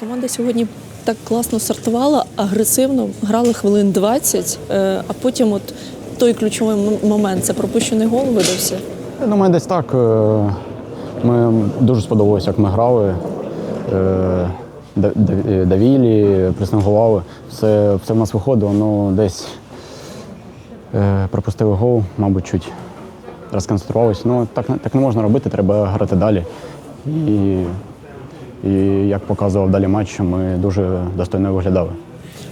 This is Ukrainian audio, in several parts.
Команда сьогодні так класно стартувала, агресивно, грали хвилин 20, е, а потім от той ключовий момент це пропущений гол видався. Я думаю, десь так. е, Ми дуже сподобалося, як ми грали. Е, Да- Да- Давілі, пресингували. Все, все в нас виходило, ну десь пропустили гол, мабуть, чуть розконцентрувалися. Ну, так, так не можна робити, треба грати далі. І, і як показував далі матч, ми дуже достойно виглядали.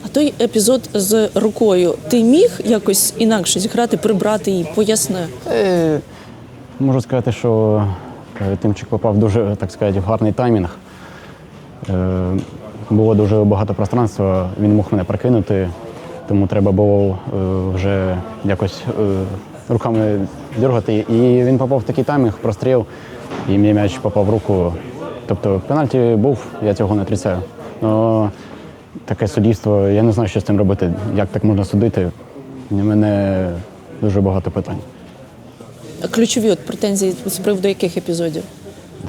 А той епізод з рукою, ти міг якось інакше зіграти, прибрати її, поясни. Е, Можу сказати, що е, Тимчик попав дуже, так сказати, в гарний таймінг. Е, Було дуже багато пространства, він мог мене прокинути, тому треба було е, вже якось е, руками дергати. І він попав в такий таймінг, простріл, і мій м'яч попав в руку. Тобто пенальті був, я цього не отрицаю. Но таке суддівство, я не знаю, що з цим робити, як так можна судити. У мене дуже багато питань. Ключові от претензії з приводу яких епізодів?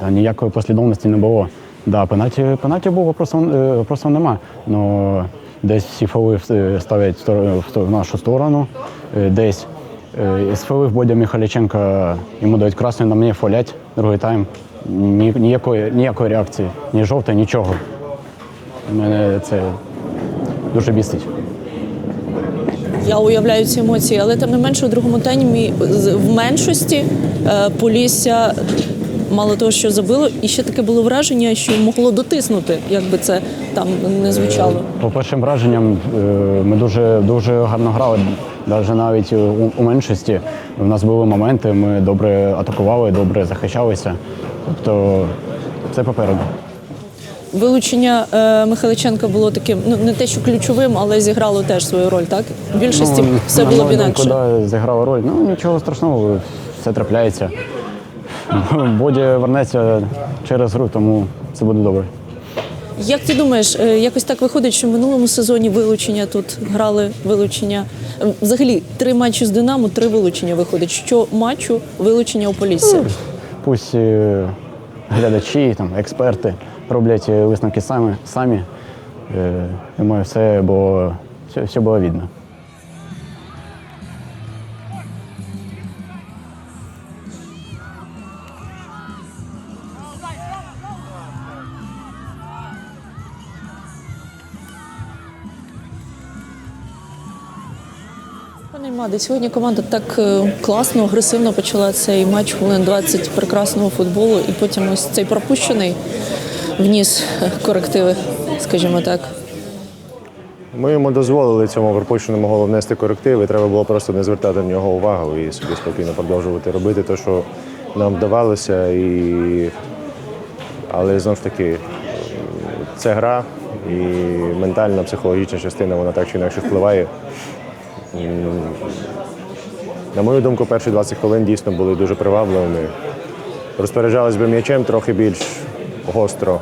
Та ніякої послідовності не було. Да, пенаті, пенаті був, вопросу, е, нема. Ну, десь всі фоли е, ставлять в нашу сторону, е, десь з фоли в Бодя Михайліченка йому дають красний, на мені фолять, другий тайм. Ні, ніякої, ніякої реакції, ні жовтої, нічого. Мене це дуже бісить. Я уявляю ці емоції, але тим не менше у другому таймі в меншості е, Полісся мало того, що забило, і ще таке було враження, що могло дотиснути, як би це там не звучало. По першим враженням, е, ми дуже, дуже гарно грали. Навіть навіть у, у меншості у нас були моменти, ми добре атакували, добре захищалися. Тобто це попереду. Вилучення е, Михайличенка було таким, ну не те, що ключовим, але зіграло теж свою роль, так? В більшості Ну, все було б інакше. да, зіграла роль. Ну нічого страшного, все трапляється. Боді вернеться через гру, тому це буде добре. Як ти думаєш, е, якось так виходить, що в минулому сезоні вилучення тут грали вилучення. Е, Взагалі, три матчі з Динамо, три вилучення виходить. Що матчу вилучення у Полісся. Пусть е, глядачі, там, експерти роблять е, висновки самі. самі. Е, Думаю, все було, все, все було видно. Пане Імаде, сьогодні команда так е, класно, агресивно почала цей матч хвилин 20 прекрасного футболу, і потім ось цей пропущений вніс е, корективи, скажімо так. Ми йому дозволили цьому пропущеному голу внести корективи. Треба було просто не звертати на нього увагу і собі спокійно продовжувати робити те, що нам вдавалося. І... Але знову ж таки, це гра і ментальна, психологічна частина, вона так чи інакше впливає. На мою думку, перші 20 хвилин дійсно були дуже привабливими. Розпоряджались би м'ячем трохи більш гостро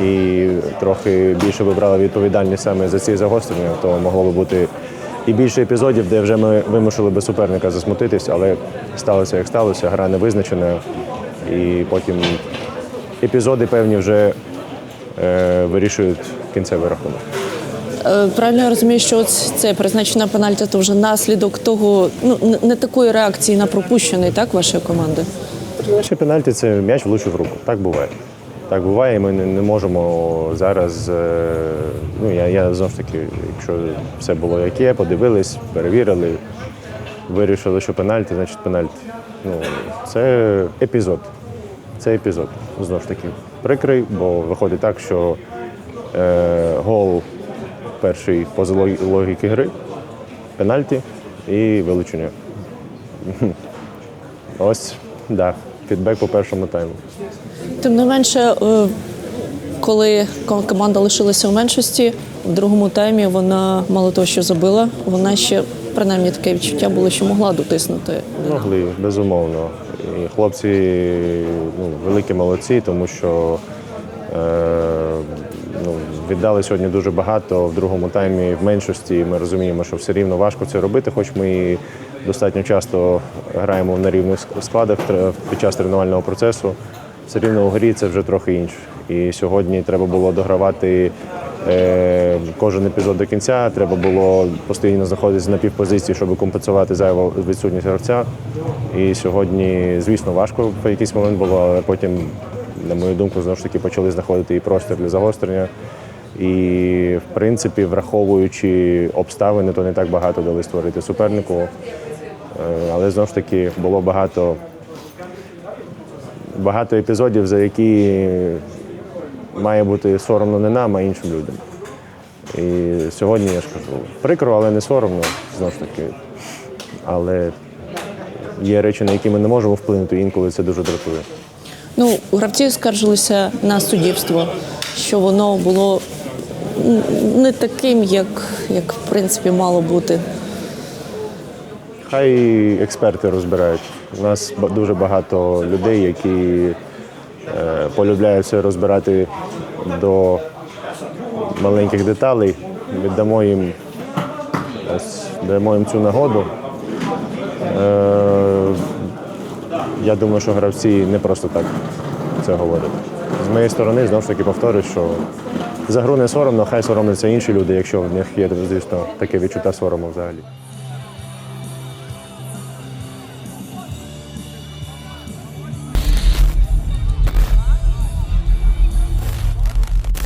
і трохи більше вибрали відповідальність саме за ці загострення, то могло би бути і більше епізодів, де вже ми вимушили би суперника засмутитись, але сталося як сталося, гра не визначена. І потім епізоди певні вже е, вирішують кінцевий рахунок. Е, Правильно я розумію, що це призначена пенальті, то вже наслідок того, ну не- такої реакції на пропущений, так, вашої команди. Перший пенальті це м'яч влучив в руку. Так буває. Так буває, і ми не, не можемо зараз. е, Ну, я, я знову ж таки, якщо все було як є, подивились, перевірили, вирішили, що пенальті, значить пенальті. Ну, це епізод. Це епізод. Знову ж таки, прикрий, бо виходить так, що е, гол перший поза логіки гри, пенальті і вилучення. Ось, так, да, фідбек по першому тайму. Тим не менше, е, коли команда лишилася у меншості, в другому таймі вона мало того, що забила, вона ще принаймні таке відчуття було, що могла дотиснути. Могли, безумовно. І хлопці ну, великі молодці, тому що е, віддали сьогодні дуже багато в другому таймі в меншості. Ми розуміємо, що все рівно важко це робити, хоч ми і достатньо часто граємо на рівних складах під час тренувального процесу. все рівно у грі це вже трохи інше. І сьогодні треба було догравати е, кожен епізод до кінця. Треба було постійно знаходитися на півпозиції, щоб компенсувати зайву відсутність гравця. І сьогодні, звісно, важко в якийсь момент було, але потім, на мою думку, знову ж таки почали знаходити і простір для загострення. І, в принципі, враховуючи обставини, то не так багато дали створити супернику. Е, Але знову ж таки було багато, багато епізодів, за які має бути соромно не нам, а іншим людям. І сьогодні я ж кажу, прикро, але не соромно, знову ж таки. Але є речі, на які ми не можемо вплинути, інколи це дуже дратує. Ну, гравці скаржилися на суддівство, що воно було не таким, як, як в принципі мало бути. Хай експерти розбирають. У нас дуже багато людей, які е, полюбляють все розбирати до маленьких деталей. Віддамо їм, дамо їм цю нагоду. Е, я думаю, що гравці не просто так це говорять. З моєї сторони, знову ж таки повторюю, що за гру не соромно, хай соромляться інші люди, якщо в них є, звісно, таке відчуття сорому взагалі.